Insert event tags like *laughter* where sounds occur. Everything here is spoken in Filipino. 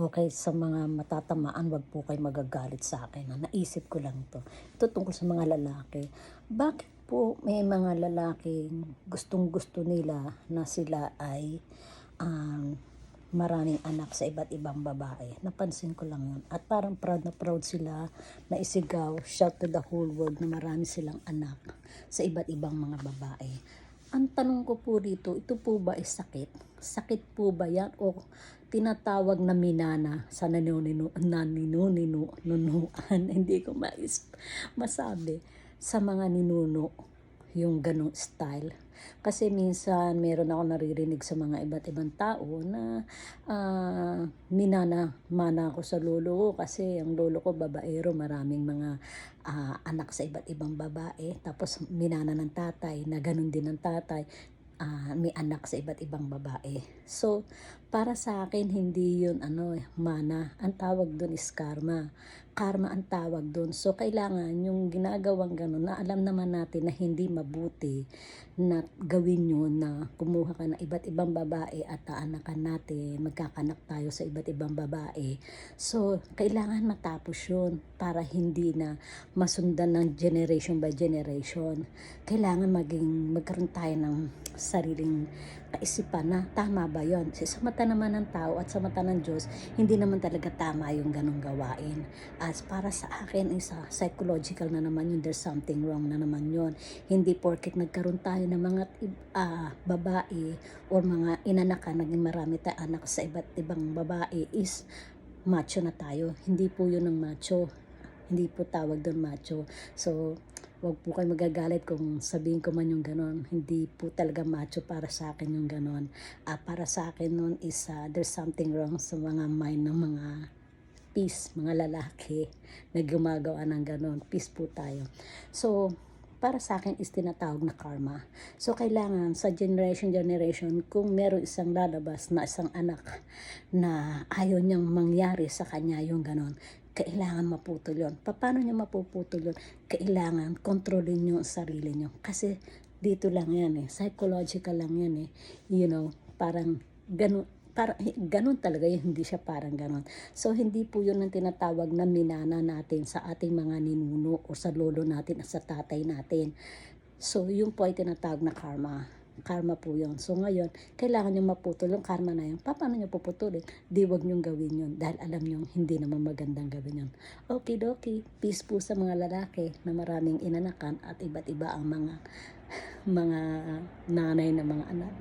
Okay, sa mga matatamaan, wag po kayo magagalit sa akin. Ha? Naisip ko lang to. Ito tungkol sa mga lalaki. Bakit po may mga lalaking gustong gusto nila na sila ay um, maraming anak sa iba't ibang babae. Napansin ko lang yun. At parang proud na proud sila na isigaw, shout to the whole world na marami silang anak sa iba't ibang mga babae. Ang tanong ko po dito, ito po ba ay sakit? Sakit po ba yan o tinatawag na minana sa naninunino, naninunino, nunuan, *laughs* hindi ko mais, masabi, sa mga ninuno, yung ganong style. Kasi minsan meron ako naririnig sa mga iba't ibang tao na ah, minana mana ako sa lolo ko kasi ang lolo ko babaero, maraming mga ah, anak sa iba't ibang babae. Tapos minana ng tatay, na ganun din ng tatay ah, may anak sa iba't ibang babae. So, para sa akin, hindi yun ano, eh, mana. Ang tawag doon is karma. Karma ang tawag doon. So, kailangan yung ginagawang ganun na alam naman natin na hindi mabuti na gawin yun na kumuha ka ng iba't ibang babae at aanakan natin, magkakanak tayo sa iba't ibang babae. So, kailangan matapos yun para hindi na masundan ng generation by generation. Kailangan maging magkaroon tayo ng sariling kaisipan na tama ba yon sa mata naman ng tao at sa mata ng Diyos hindi naman talaga tama yung ganong gawain as para sa akin isa psychological na naman yun there's something wrong na naman yun hindi porket nagkaroon tayo ng mga ah, babae or mga inanakan naging marami tayong anak sa iba't ibang babae is macho na tayo hindi po yun ang macho hindi po tawag doon macho so Huwag po kayo magagalit kung sabihin ko man yung ganon. Hindi po talaga macho para sa akin yung ganon. Ah, para sa akin nun is ah, there's something wrong sa mga mind ng mga peace, mga lalaki na gumagawa ng ganon. Peace po tayo. So, para sa akin is tinatawag na karma. So, kailangan sa generation generation, kung meron isang lalabas na isang anak na ayaw niyang mangyari sa kanya yung ganon, kailangan maputol yun. Paano niya mapuputol yun? Kailangan kontrolin ang sarili niyo. Kasi dito lang yan eh. Psychological lang yan eh. You know, parang ganun, para, ganun talaga yun, *laughs* hindi siya parang ganun. So, hindi po yun ang tinatawag na minana natin sa ating mga ninuno o sa lolo natin at sa tatay natin. So, yun po ay tinatawag na karma. Karma po yun. So, ngayon, kailangan nyo maputol yung karma na yun. Pa, Paano nyo puputulin? Di wag nyo gawin yun dahil alam nyo hindi naman magandang gawin yun. Okay, dokie. Peace po sa mga lalaki na maraming inanakan at iba't iba ang mga *laughs* mga nanay na mga anak.